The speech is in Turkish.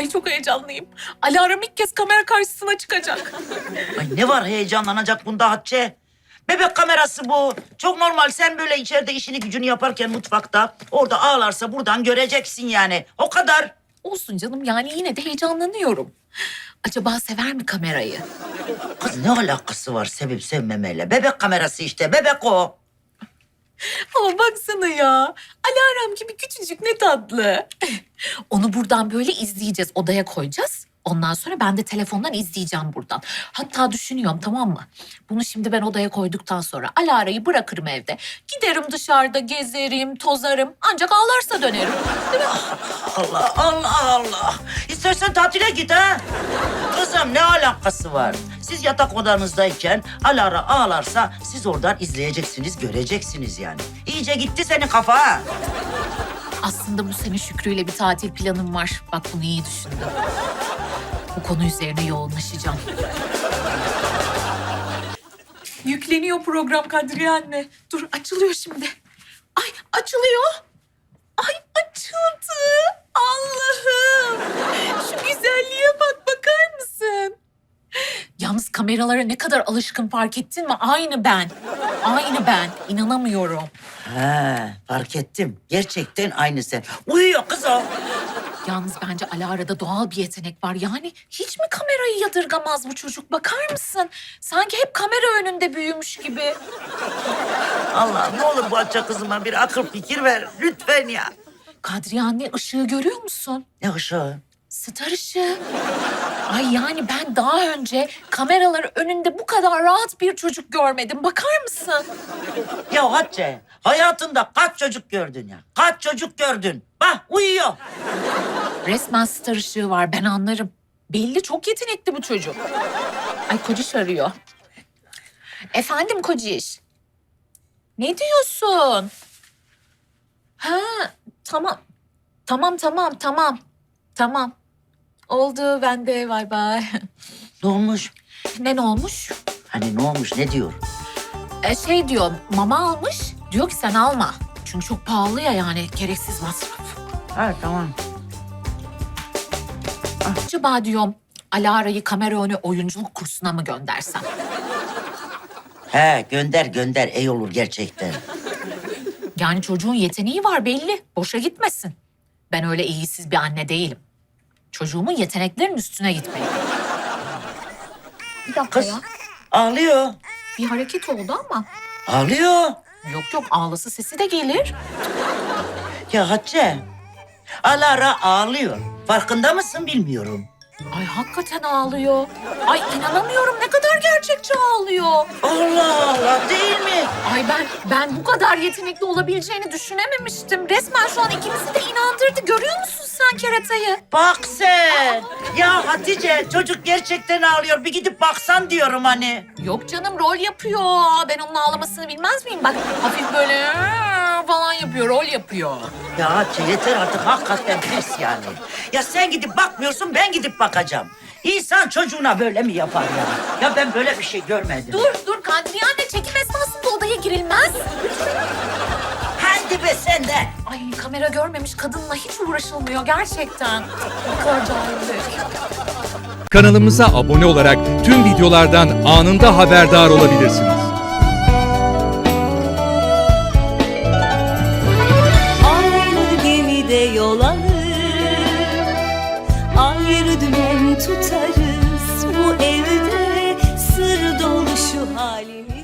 Ay çok heyecanlıyım. Alarm ilk kez kamera karşısına çıkacak. Ay ne var heyecanlanacak bunda Hatice? Bebek kamerası bu. Çok normal. Sen böyle içeride işini gücünü yaparken mutfakta orada ağlarsa buradan göreceksin yani. O kadar. Olsun canım yani yine de heyecanlanıyorum. Acaba sever mi kamerayı? Kız ne alakası var sevip sevmemeyle? Bebek kamerası işte. Bebek o. Ama baksana ya. Alarm gibi küçücük ne tatlı. Onu buradan böyle izleyeceğiz. Odaya koyacağız. Ondan sonra ben de telefondan izleyeceğim buradan. Hatta düşünüyorum tamam mı? Bunu şimdi ben odaya koyduktan sonra Alara'yı bırakırım evde. Giderim dışarıda gezerim, tozarım. Ancak ağlarsa dönerim. Değil mi? Allah Allah Allah. İstersen tatile git ha. Kızım ne alakası var? Siz yatak odanızdayken Alara ağlarsa siz oradan izleyeceksiniz, göreceksiniz yani. İyice gitti senin kafa. Aslında bu sene Şükrü'yle bir tatil planım var. Bak bunu iyi düşündüm. Bu konu üzerine yoğunlaşacağım. Yükleniyor program Kadriye anne. Dur açılıyor şimdi. Ay açılıyor. Ay açıldı. Allah'ım. Şu güzelliğe bak? Yalnız kameralara ne kadar alışkın fark ettin mi? Aynı ben. Aynı ben. İnanamıyorum. He, fark ettim. Gerçekten aynı sen. Uyuyor kız o. Yalnız bence Alara'da doğal bir yetenek var. Yani hiç mi kamerayı yadırgamaz bu çocuk? Bakar mısın? Sanki hep kamera önünde büyümüş gibi. Allah ne olur bu açça kızıma bir akıl fikir ver. Lütfen ya. Kadriye anne ışığı görüyor musun? Ne ışığı? Star ışığı. Ay yani ben daha önce kameralar önünde bu kadar rahat bir çocuk görmedim. Bakar mısın? Ya Hatice, hayatında kaç çocuk gördün ya? Kaç çocuk gördün? Bak uyuyor. Resmen star ışığı var ben anlarım. Belli çok yetenekli bu çocuk. Ay Kociş arıyor. Efendim Kociş. Ne diyorsun? Ha tamam. Tamam tamam tamam. Tamam. Oldu ben de bay bay. Ne olmuş? ne ne olmuş? Hani ne olmuş ne diyor? E, şey diyor mama almış. Diyor ki sen alma. Çünkü çok pahalı ya yani gereksiz masraf. Ha tamam. Acaba diyorum Alara'yı kamera önü oyunculuk kursuna mı göndersem? He gönder gönder iyi olur gerçekten. Yani çocuğun yeteneği var belli. Boşa gitmesin. Ben öyle iyisiz bir anne değilim. Çocuğumun yeteneklerinin üstüne gitmeyin. Bir dakika Kız ya. ağlıyor. Bir hareket oldu ama. Ağlıyor. Yok yok ağlası sesi de gelir. Ya Hatice, Alara ağlıyor. Farkında mısın bilmiyorum. Ay hakikaten ağlıyor. Ay inanamıyorum ne kadar gerçekçi ağlıyor. Allah Allah değil? Ay ben ben bu kadar yetenekli olabileceğini düşünememiştim. Resmen şu an ikimizi de inandırdı. Görüyor musun sen keratayı? Bak sen. Ya Hatice çocuk gerçekten ağlıyor. Bir gidip baksan diyorum hani. Yok canım rol yapıyor. Ben onun ağlamasını bilmez miyim? Bak hafif böyle falan yapıyor, rol yapıyor. Ya Hatice yeter artık hakikaten pis yani. Ya sen gidip bakmıyorsun ben gidip bakacağım. İnsan çocuğuna böyle mi yapar ya? Ya ben böyle bir şey görmedim. Dur dur Kadriye anne çekim be sen de. Ay kamera görmemiş kadınla hiç uğraşılmıyor gerçekten. Ne kadar cahillik. Kanalımıza abone olarak tüm videolardan anında haberdar olabilirsiniz. Aynı gemide yol alır Ayrı dümen tutarız Bu evde sır dolu şu halimiz